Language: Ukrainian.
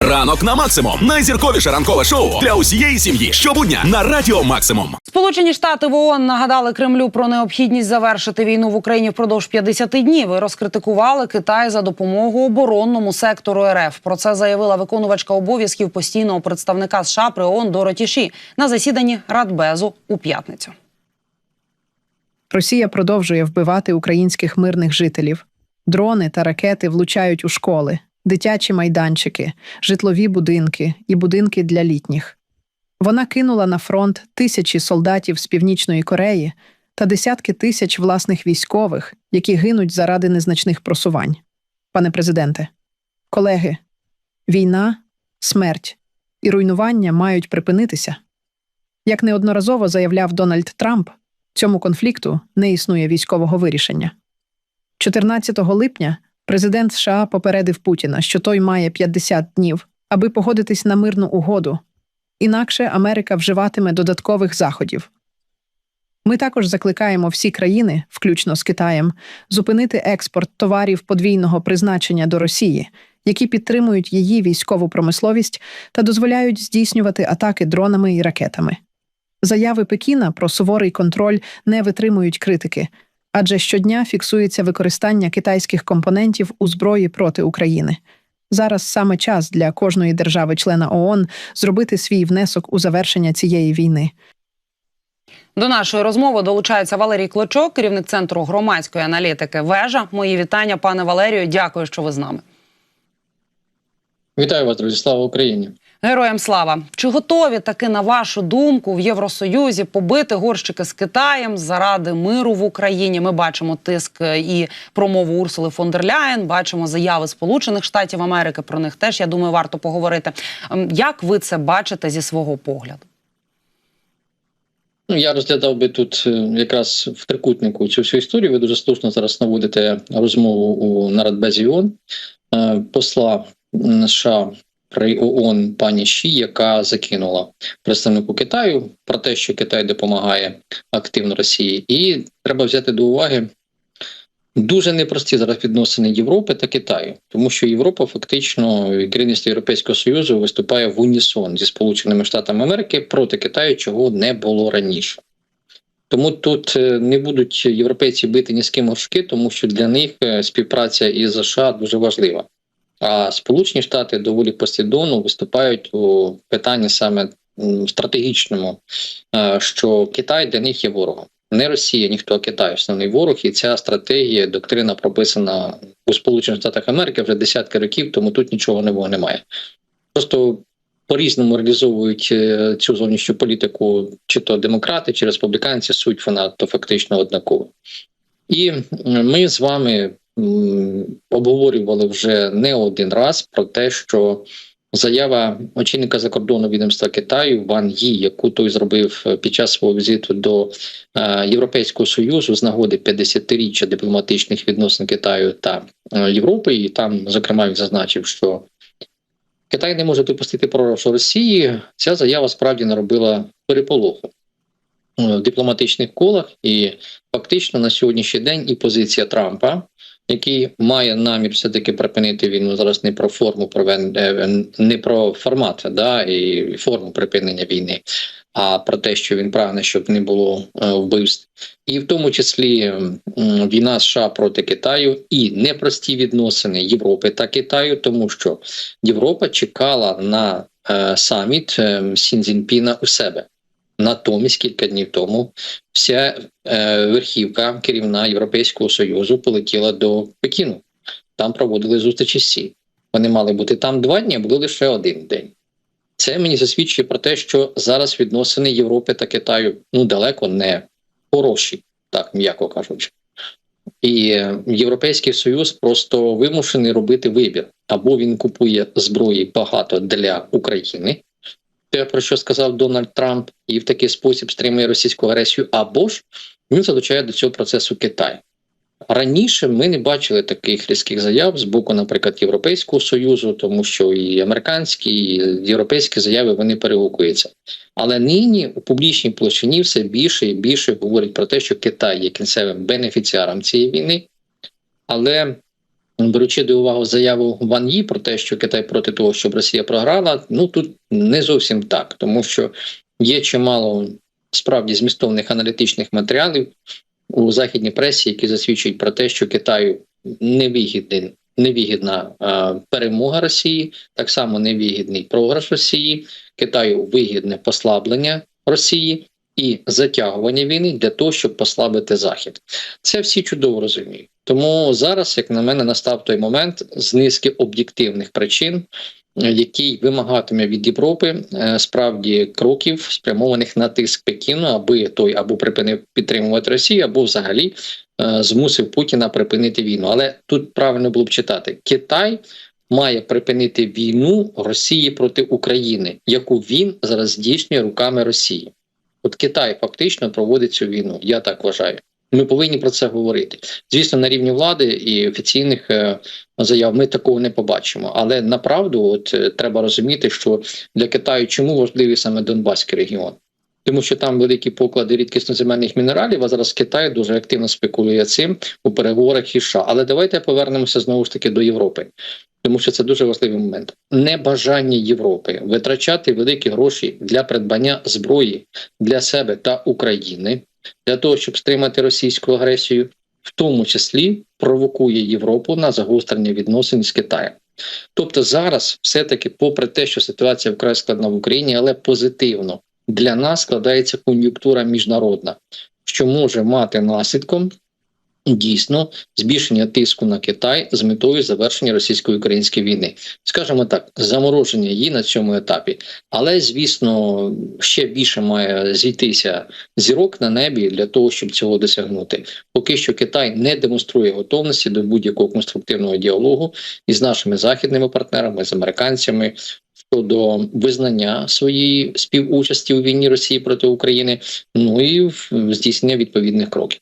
Ранок на максимум. Найзірковіше ранкове шоу для усієї сім'ї. Щобудня на радіо Максимум. Сполучені Штати в ООН нагадали Кремлю про необхідність завершити війну в Україні впродовж 50 днів і розкритикували Китай за допомогу оборонному сектору РФ. Про це заявила виконувачка обов'язків постійного представника США при ООН Дороті Ші на засіданні Радбезу у п'ятницю. Росія продовжує вбивати українських мирних жителів. Дрони та ракети влучають у школи, дитячі майданчики, житлові будинки і будинки для літніх. Вона кинула на фронт тисячі солдатів з Північної Кореї та десятки тисяч власних військових, які гинуть заради незначних просувань. Пане президенте, колеги, війна, смерть і руйнування мають припинитися. Як неодноразово заявляв Дональд Трамп, цьому конфлікту не існує військового вирішення. 14 липня президент США попередив Путіна, що той має 50 днів, аби погодитись на мирну угоду. Інакше Америка вживатиме додаткових заходів. Ми також закликаємо всі країни, включно з Китаєм, зупинити експорт товарів подвійного призначення до Росії, які підтримують її військову промисловість та дозволяють здійснювати атаки дронами і ракетами. Заяви Пекіна про суворий контроль не витримують критики, адже щодня фіксується використання китайських компонентів у зброї проти України. Зараз саме час для кожної держави-члена ООН зробити свій внесок у завершення цієї війни. До нашої розмови долучається Валерій Клочок, керівник центру громадської аналітики. Вежа. Мої вітання, пане Валерію. Дякую, що ви з нами. Вітаю вас, друзі. Слава Україні. Героям слава! Чи готові таки на вашу думку в Євросоюзі побити горщики з Китаєм заради миру в Україні? Ми бачимо тиск і промову Урсули фон дер Ляєн, бачимо заяви Сполучених Штатів Америки. Про них теж я думаю, варто поговорити. Ем, Як ви це бачите зі свого погляду? Ну, я розглядав би тут е, якраз в трикутнику цю всю історію. Ви дуже слушно зараз наводите розмову у нарадбезі ООН е, посла США при ООН пані Ші, яка закинула представнику Китаю про те, що Китай допомагає активно Росії, і треба взяти до уваги. Дуже непрості зараз відносини Європи та Китаю, тому що Європа фактично керівництво Європейського союзу виступає в унісон зі Сполученими Штатами Америки проти Китаю, чого не було раніше. Тому тут е, не будуть європейці бити ні з ким горшки, тому що для них е, співпраця із США дуже важлива. А Сполучені Штати доволі послідовно виступають у питанні саме стратегічному, е, що Китай для них є ворогом. Не Росія, ніхто а Китай, основний ворог, і ця стратегія, доктрина прописана у Сполучених Штатах Америки вже десятки років, тому тут нічого нового немає. Просто по-різному реалізовують е, цю зовнішню політику, чи то демократи, чи республіканці, суть вона то фактично однакова. І ми з вами обговорювали вже не один раз про те, що Заява очільника закордонного відомства Китаю Ван Ї, яку той зробив е, під час свого візиту до е, Європейського союзу з нагоди 50-річчя дипломатичних відносин Китаю та е, Європи, і там, зокрема, він зазначив, що Китай не може допустити програшу Росії. Ця заява справді наробила переполоху в дипломатичних колах, і фактично на сьогоднішній день і позиція Трампа який має намір все таки припинити війну зараз не про форму провен- е, не про формат да і форму припинення війни, а про те, що він прагне, щоб не було е, вбивств, і в тому числі війна США проти Китаю і непрості відносини Європи та Китаю, тому що Європа чекала на е, саміт е, Сін Цзіньпіна у себе. Натомість кілька днів тому вся е, верхівка керівна Європейського союзу полетіла до Пекіну. Там проводили зустрічі Сі. Вони мали бути там два дні, а були лише один день. Це мені засвідчує про те, що зараз відносини Європи та Китаю ну далеко не хороші, так м'яко кажучи. І Європейський Союз просто вимушений робити вибір: або він купує зброї багато для України, те, про що сказав Дональд Трамп, і в такий спосіб стримує російську агресію, або ж він залучає до цього процесу Китай. Раніше ми не бачили таких різких заяв з боку, наприклад, Європейського союзу, тому що і американські, і європейські заяви вони перегукуються. Але нині у публічній площині все більше і більше говорять про те, що Китай є кінцевим бенефіціаром цієї війни, але беручи до уваги заяву Ван Ї про те, що Китай проти того, щоб Росія програла, ну тут не зовсім так, тому що є чимало справді змістовних аналітичних матеріалів у західній пресі, які засвідчують про те, що Китаю невигідний. Невигідна е, перемога Росії, так само невигідний програш Росії, Китаю вигідне послаблення Росії і затягування війни для того, щоб послабити Захід. Це всі чудово розуміють. Тому зараз, як на мене, настав той момент з низки об'єктивних причин, який вимагатиме від Європи е, справді кроків, спрямованих на тиск Пекіну, аби той або припинив підтримувати Росію, або взагалі е, змусив Путіна припинити війну. Але тут правильно було б читати: Китай має припинити війну Росії проти України, яку він зараз здійснює руками Росії. От Китай фактично проводить цю війну. Я так вважаю. Ми повинні про це говорити. Звісно, на рівні влади і офіційних е, заяв ми такого не побачимо. Але направду, от е, треба розуміти, що для Китаю чому важливий саме Донбаський регіон. Тому що там великі поклади рідкісноземельних мінералів, а зараз Китай дуже активно спекулює цим у переговорах із США. Але давайте повернемося знову ж таки до Європи, тому що це дуже важливий момент. Небажання Європи витрачати великі гроші для придбання зброї для себе та України для того, щоб стримати російську агресію, в тому числі провокує Європу на загострення відносин з Китаєм. Тобто зараз, все-таки, попри те, що ситуація вкрай складна в Україні, але позитивно для нас складається кон'юнктура міжнародна, що може мати наслідком дійсно збільшення тиску на Китай з метою завершення російсько-української війни, скажімо так, замороження її на цьому етапі. Але звісно, ще більше має зійтися зірок на небі для того, щоб цього досягнути. Поки що Китай не демонструє готовності до будь-якого конструктивного діалогу із нашими західними партнерами, з американцями. Щодо визнання своєї співучасті у війні Росії проти України, ну і здійснення відповідних кроків.